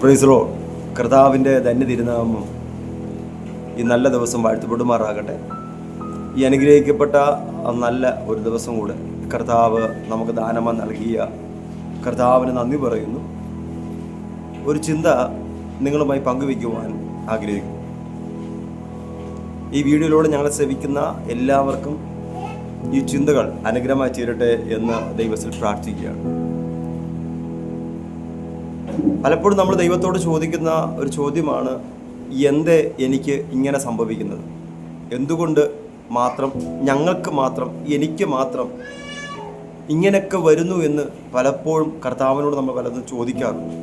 പ്രൈസറോ കർത്താവിന്റെ ധന്യ തിരുനാമം ഈ നല്ല ദിവസം വാഴ്ത്തപ്പെടുമാറാകട്ടെ. ഈ അനുഗ്രഹിക്കപ്പെട്ട നല്ല ഒരു ദിവസം കൂടെ കർത്താവ് നമുക്ക് ദാനമായി നൽകിയ കർത്താവിന് നന്ദി പറയുന്നു. ഒരു ചിന്ത നിങ്ങളുമായി പങ്കുവയ്ക്കുവാൻ ആഗ്രഹിക്കുന്നു. ഈ വീഡിയോയിലൂടെ ഞങ്ങളെ സേവിക്കുന്ന എല്ലാവർക്കും ഈ ചിന്തകൾ അനുഗ്രഹമായി തീരട്ടെ എന്ന് ദൈവത്തിൽ പ്രാർത്ഥിക്കുകയാണ്. പലപ്പോഴും നമ്മൾ ദൈവത്തോട് ചോദിക്കുന്ന ഒരു ചോദ്യമാണ് എന്തേ എനിക്ക് ഇങ്ങനെ സംഭവിക്കുന്നത്? എന്തുകൊണ്ട് മാത്രം ഞങ്ങൾക്ക് മാത്രം എനിക്ക് മാത്രം ഇങ്ങനെയൊക്കെ വരുന്നു എന്ന് പലപ്പോഴും കർത്താവിനോട് നമ്മൾ പലതും ചോദിക്കാറുണ്ട്.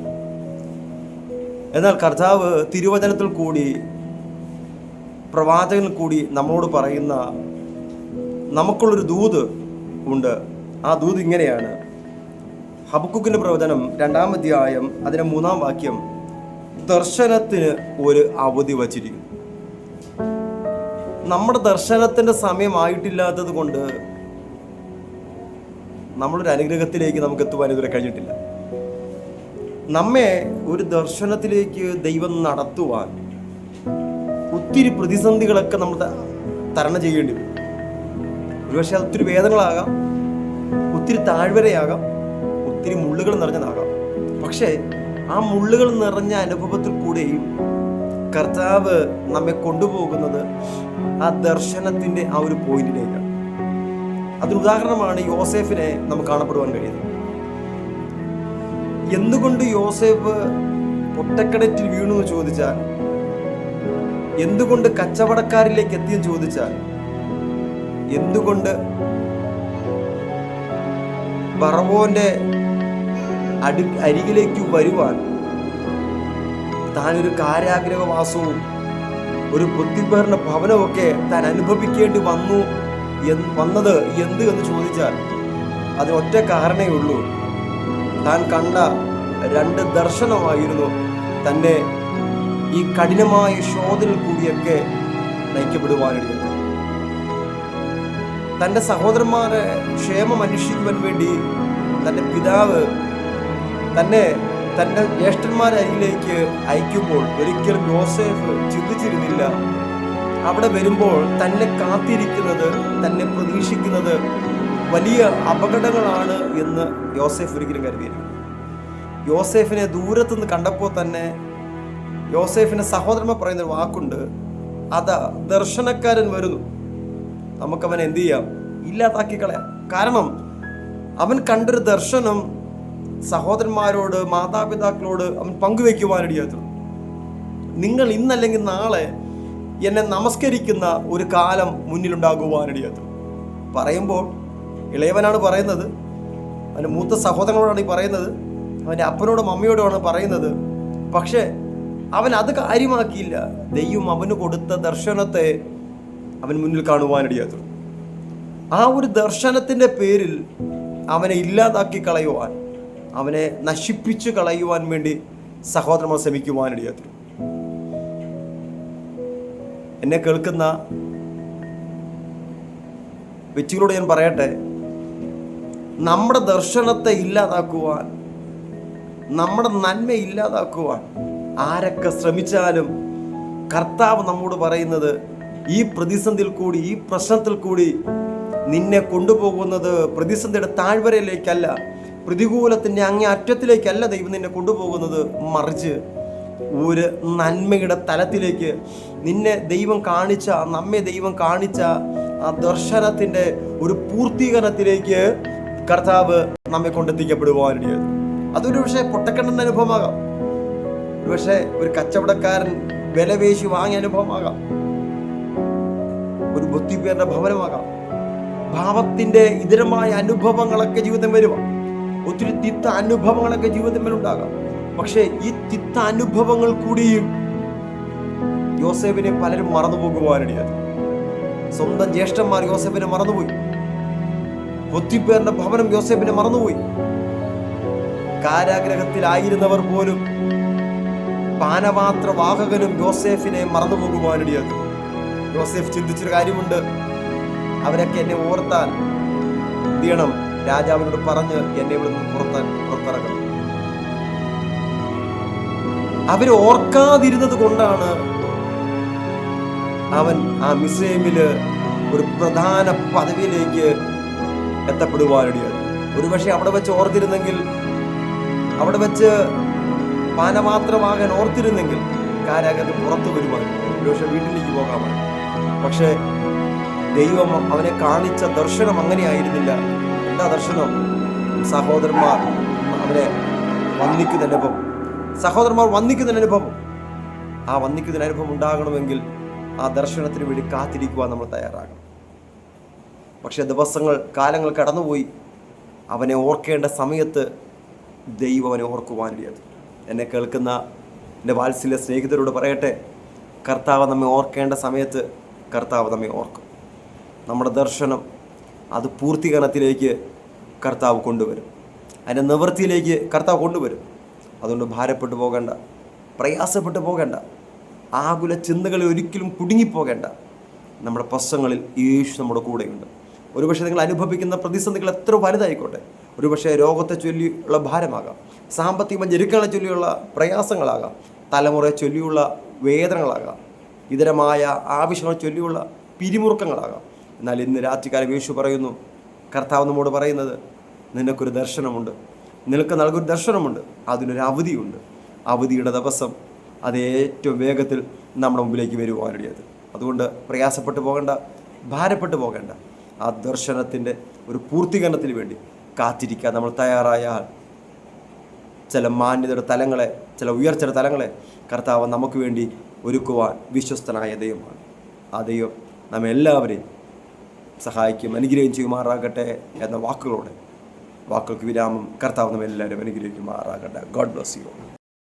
എന്നാൽ കർത്താവ് തിരുവചനത്തിൽ കൂടി പ്രവാചകനിൽ കൂടി നമ്മളോട് പറയുന്ന നമുക്കുള്ളൊരു ദൂത് ഉണ്ട്. ആ ദൂത് ഇങ്ങനെയാണ്. ഹബക്കുക്കിന്റെ പ്രവചനം രണ്ടാം അധ്യായം അതിന്റെ മൂന്നാം വാക്യം ദർശനത്തിന് ഒരു അവധി വച്ചിരിക്കുന്നു. നമ്മുടെ ദർശനത്തിന്റെ സമയമായിട്ടില്ലാത്തത് കൊണ്ട് നമ്മളൊരു അനുഗ്രഹത്തിലേക്ക് നമുക്ക് എത്തുവാൻ ഇതുവരെ കഴിഞ്ഞിട്ടില്ല. നമ്മെ ഒരു ദർശനത്തിലേക്ക് ദൈവം നടത്തുവാൻ ഒത്തിരി പ്രതിസന്ധികളൊക്കെ നമ്മൾ തരണം ചെയ്യേണ്ടി വരും. ഒരുപക്ഷെ അത് ഒത്തിരി വേദനകളാകാം ഒത്തിരി താഴ്വരയാകാം ഒത്തിരി മുള്ളുകൾ നിറഞ്ഞതാകാം പക്ഷേ ആ മുള്ളുകൾ നിറഞ്ഞ അനുഭവത്തിൽ കൂടെയും കർത്താവ് നമ്മെ കൊണ്ടുപോകുന്നത് ആ ദർശനത്തിന്റെ ആ ഒരു പോയിന്റിലേക്കാണ് അതിന് ഉദാഹരണമാണ് യോസേഫിനെ നമുക്ക് കാണപ്പെടുവാൻ കഴിയുന്നത്. എന്തുകൊണ്ട് യോസേഫ് പൊട്ടക്കടറ്റിൽ വീണു എന്ന് ചോദിച്ചാൽ എന്തുകൊണ്ട് കച്ചവടക്കാരിലേക്ക് എത്തിയെന്ന് ചോദിച്ചാൽ എന്തുകൊണ്ട് ബറവോന്റെ അടി അരികിലേക്ക് വരുവാൻ താനൊരു ഒരു കാരാഗ്രഹവാസവും ഒരു ബുദ്ധിപേറിന്റെ ഭവനമൊക്കെ താൻ അനുഭവിക്കേണ്ടി വന്നു വന്നത് എന്ത് എന്ന് ചോദിച്ചാൽ അതിനൊറ്റ കാരണമേ ഉള്ളൂ. താൻ കണ്ട രണ്ട് ദർശനമായിരുന്നു തന്നെ ഈ കഠിനമായ ശോധനയിൽ കൂടിയൊക്കെ നയിക്കപ്പെടുവാനിടുന്നത് തന്റെ സഹോദരന്മാരെ ക്ഷേമം അന്വേഷിക്കുവാൻ വേണ്ടി തന്റെ പിതാവ് തന്നെ തന്റെ ജ്യേഷ്ഠന്മാരെ അരികിലേക്ക് അയക്കുമ്പോൾ ഒരിക്കലും യോസേഫ് ചിന്തിച്ചിരുന്നില്ല. അവിടെ വരുമ്പോൾ തന്നെ കാത്തിരിക്കുന്നത് തന്നെ പ്രതീക്ഷിക്കുന്നത് വലിയ അപകടങ്ങളാണ് എന്ന് യോസേഫ് ഒരിക്കലും കരുതിയില്ല. യോസേഫിനെ ദൂരത്തുനിന്ന് കണ്ടപ്പോൾ തന്നെ യോസേഫിന്റെ സഹോദരന്മാർ പറയുന്ന വാക്കുണ്ട് അതാ ദർശനക്കാരൻ വരുന്നു. നമുക്കവൻ എന്ത് ചെയ്യാം? ഇല്ലാതാക്കി കളയാം കാരണം അവൻ കണ്ടൊരു ദർശനം സഹോദരന്മാരോട് മാതാപിതാക്കളോട് അവൻ പങ്കുവെക്കുവാനിടയാത്തു നിങ്ങൾ ഇന്നല്ലെങ്കിൽ നാളെ എന്നെ നമസ്കരിക്കുന്ന ഒരു കാലം മുന്നിലുണ്ടാകുവാനിടയാത്തു പറയുമ്പോൾ ഇളയവനാണ് പറയുന്നത് അവന്റെ മൂത്ത സഹോദരനോടാണ് ഈ പറയുന്നത് അവന്റെ അപ്പനോടും അമ്മയോടുമാണ് പറയുന്നത്. പക്ഷേ അവൻ അത് കാര്യമാക്കിയില്ല. ദൈവം അവന് കൊടുത്ത ദർശനത്തെ അവൻ മുന്നിൽ കാണുവാനിടയാത്തു ആ ഒരു ദർശനത്തിന്റെ പേരിൽ അവനെ ഇല്ലാതാക്കി കളയുവാൻ അവനെ നശിപ്പിച്ചു കളയുവാൻ വേണ്ടി സഹോദരന്മാർ ശ്രമിക്കുവാനിടയാത്തു എന്നെ കേൾക്കുന്ന വ്യക്തികളോട് ഞാൻ പറയട്ടെ നമ്മുടെ ദർശനത്തെ ഇല്ലാതാക്കുവാൻ നമ്മുടെ നന്മ ഇല്ലാതാക്കുവാൻ ആരൊക്കെ ശ്രമിച്ചാലും കർത്താവ് നമ്മോട് പറയുന്നത് ഈ പ്രതിസന്ധിയിൽ കൂടി ഈ പ്രശ്നത്തിൽ കൂടി നിന്നെ കൊണ്ടുപോകുന്നത് പ്രതിസന്ധിയുടെ താഴ്വരയിലേക്കല്ല പ്രതികൂലത്തിന്റെ അങ്ങേ അറ്റത്തിലേക്കല്ല ദൈവം നിന്നെ കൊണ്ടുപോകുന്നത്. മറിച്ച് ഒരു നന്മയുടെ തലത്തിലേക്ക് നിന്നെ ദൈവം കാണിച്ച നമ്മെ ദൈവം കാണിച്ച ആ ദർശനത്തിന്റെ ഒരു പൂർത്തീകരണത്തിലേക്ക് കർത്താവ് നമ്മെ കൊണ്ടെത്തിക്കപ്പെടുവാനിടയത് അതൊരു പക്ഷേ പൊട്ടക്കണ്ണന്റെ അനുഭവമാകാം. ഒരു പക്ഷേ ഒരു കച്ചവടക്കാരൻ വിലവേശി വാങ്ങിയ അനുഭവമാകാം. ഒരു ബുദ്ധിപേരുടെ ഭവനമാകാം. ഭാവത്തിന്റെ ഇതരമായ അനുഭവങ്ങളൊക്കെ ജീവിതം വരുക ഒത്തിരി തിത്ത അനുഭവങ്ങളൊക്കെ ജീവിതത്തിൽ ഉണ്ടാകാം പക്ഷേ ഈ തിത്ത അനുഭവങ്ങൾ കൂടിയും യോസേഫിനെ പലരും മറന്നു പോകുവാനിടയത് സ്വന്തം ജ്യേഷ്ഠന്മാർ യോസേഫിനെ മറന്നുപോയി. ഒത്തിപ്പേരുടെ ഭവനം യോസേഫിനെ മറന്നുപോയി. കാരാഗ്രഹത്തിലായിരുന്നവർ പോലും പാനപാത്ര വാഹകനും യോസേഫിനെ മറന്നു പോകുവാനിടയത് യോസേഫ് ചിന്തിച്ചൊരു കാര്യമുണ്ട്. അവരൊക്കെ എന്നെ ഓർത്താൽ എന്ത് രാജാവിനോട് പറഞ്ഞ് എന്നെ ഇവിടെ നിന്ന് പുറത്ത് പുറത്തിറക്കണം. അവർ ഓർക്കാതിരുന്നത് കൊണ്ടാണ് അവൻ ആ മിസ്രൈമിൽ ഒരു പ്രധാന പദവിയിലേക്ക് എത്തപ്പെടുവാനിടയാണ് ഒരുപക്ഷെ അവിടെ വെച്ച് ഓർത്തിരുന്നെങ്കിൽ അവിടെ വെച്ച് പാനമാത്രമാകാൻ ഓർത്തിരുന്നെങ്കിൽ കാരാഗത്ത് പുറത്തു വരുമായിരുന്നു. ഒരുപക്ഷെ വീട്ടിലേക്ക് പോകാമായിരുന്നു. പക്ഷേ ദൈവം അവനെ കാണിച്ച ദർശനം അങ്ങനെയായിരുന്നില്ല. എന്താ ദർശനം സഹോദരന്മാർ അവരെ വന്ദിക്കുന്ന അനുഭവം സഹോദരന്മാർ വന്ദിക്കുന്ന അനുഭവം. ആ വന്ദിക്കുന്ന അനുഭവം ഉണ്ടാകണമെങ്കിൽ ആ ദർശനത്തിന് വേണ്ടി കാത്തിരിക്കുവാൻ നമ്മൾ തയ്യാറാകണം. പക്ഷെ ദിവസങ്ങൾ കാലങ്ങൾ കടന്നുപോയി. അവനെ ഓർക്കേണ്ട സമയത്ത് ദൈവം അവനെ ഓർക്കുവാനിടയത് എന്നെ കേൾക്കുന്ന എന്റെ വാത്സല്യ സ്നേഹിതരോട് പറയട്ടെ കർത്താവ് നമ്മെ ഓർക്കേണ്ട സമയത്ത് കർത്താവ് നമ്മെ ഓർക്കും. നമ്മുടെ ദർശനം അത് പൂർത്തീകരണത്തിലേക്ക് കർത്താവ് കൊണ്ടുവരും. അതിന്റെ നിവൃത്തിയിലേക്ക് കർത്താവ് കൊണ്ടുവരും. അതുകൊണ്ട് ഭാരപ്പെട്ടു പോകേണ്ട പ്രയാസപ്പെട്ടു പോകേണ്ട ആകുല ചിന്തകളിൽ ഒരിക്കലും കുടുങ്ങിപ്പോകേണ്ട. നമ്മുടെ പ്രശ്നങ്ങളിൽ യേശു നമ്മുടെ കൂടെയുണ്ട്. ഒരുപക്ഷെ നിങ്ങൾ അനുഭവിക്കുന്ന പ്രതിസന്ധികൾ എത്ര വലുതായിക്കോട്ടെ. ഒരുപക്ഷെ രോഗത്തെ ചൊല്ലിയുള്ള ഭാരമാകാം. സാമ്പത്തിക ഞെരുക്കളെ ചൊല്ലിയുള്ള പ്രയാസങ്ങളാകാം. തലമുറയെ ചൊല്ലിയുള്ള വേദനകളാകാം. ഇതരമായ ആവശ്യങ്ങളെ ചൊല്ലിയുള്ള പിരിമുറുക്കങ്ങളാകാം. എന്നാൽ ഇന്ന് രാത്രികാലം യേശു പറയുന്നു കർത്താവ് നമ്മോട് പറയുന്നത് നിനക്കൊരു ദർശനമുണ്ട്. നിനക്ക് നൽകൊരു ദർശനമുണ്ട്. അതിനൊരു അവധിയുണ്ട്. അവധിയുടെ ദിവസം അത് ഏറ്റവും വേഗത്തിൽ നമ്മുടെ മുമ്പിലേക്ക് വരുവാനുള്ളത് അതുകൊണ്ട് പ്രയാസപ്പെട്ടു പോകേണ്ട ഭാരപ്പെട്ടു പോകേണ്ട. ആ ദർശനത്തിന്റെ ഒരു പൂർത്തീകരണത്തിന് വേണ്ടി കാത്തിരിക്കാൻ നമ്മൾ തയ്യാറായാൽ ചില മാന്യതയുടെ തലങ്ങളെ ചില ഉയർച്ചയുടെ തലങ്ങളെ കർത്താവ് നമുക്ക് വേണ്ടി ഒരുക്കുവാൻ വിശ്വസ്തനായ ദൈവമാണ്. ആ ദൈവം നമ്മെ എല്ലാവരെയും സഹായിക്കും അനുഗ്രഹം ചെയ്യുമാറാകട്ടെ എന്ന വാക്കുകളോടെ വാക്കുകൾക്ക് വിരാമം കർത്താവ് നമ്മെ എല്ലാവരും അനുഗ്രഹിക്കുമാറാകട്ടെ. God bless you